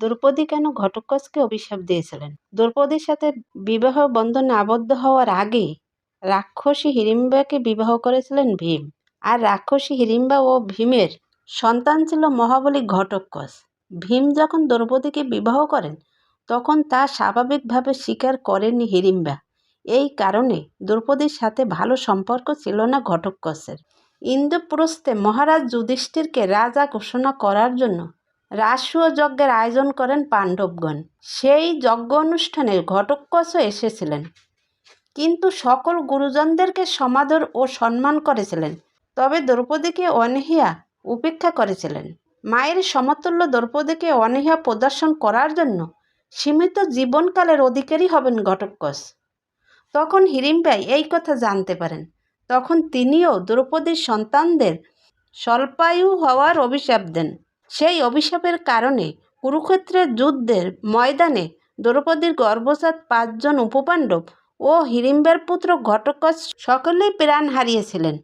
দ্রৌপদী কেন ঘটোৎকচকে অভিশাপ দিয়েছিলেন? দ্রৌপদীর সাথে বিবাহ বন্ধনে আবদ্ধ হওয়ার আগে রাক্ষসী হিড়িম্বাকে বিবাহ করেছিলেন ভীম। আর রাক্ষসী হিড়িম্বা ও ভীমের সন্তান ছিল মহাবলী ঘটোৎকচ। ভীম যখন দ্রৌপদীকে বিবাহ করেন, তখন তা স্বাভাবিকভাবে স্বীকার করেনি হিড়িম্বা এই কারণে দ্রৌপদীর সাথে ভালো সম্পর্ক ছিল না ঘটোৎকচের। ইন্দ্রপ্রস্থে মহারাজ যুধিষ্ঠিরকে রাজা ঘোষণা করার জন্য রাসুয় যজ্ঞের আয়োজন করেন পাণ্ডবগণ। সেই যজ্ঞ অনুষ্ঠানে ঘটোৎকচও এসেছিলেন। কিন্তু সকল গুরুজনদেরকে সমাদর ও সম্মান করেছিলেন। তবে দ্রৌপদীকে অনহিয়া উপেক্ষা করেছিলেন। মায়ের সমতুল্য দ্রৌপদীকে অনীহা প্রদর্শন করার জন্য সীমিত জীবনকালের অধিকারী হবেন ঘটোৎকচ। তখন হিড়িম্বাই এই কথা জানতে পারেন। তখন তিনিও দ্রৌপদীর সন্তানদের স্বল্পায়ু হওয়ার অভিশাপ দেন। সেই অভিশাপের কারণে কুরুক্ষেত্রের যুদ্ধের ময়দানে দ্রৌপদীর গর্ভজাত পাঁচজন উপপাণ্ডব ও হিড়িম্বার পুত্র ঘটোৎকচ সকলেই প্রাণ হারিয়েছিলেন।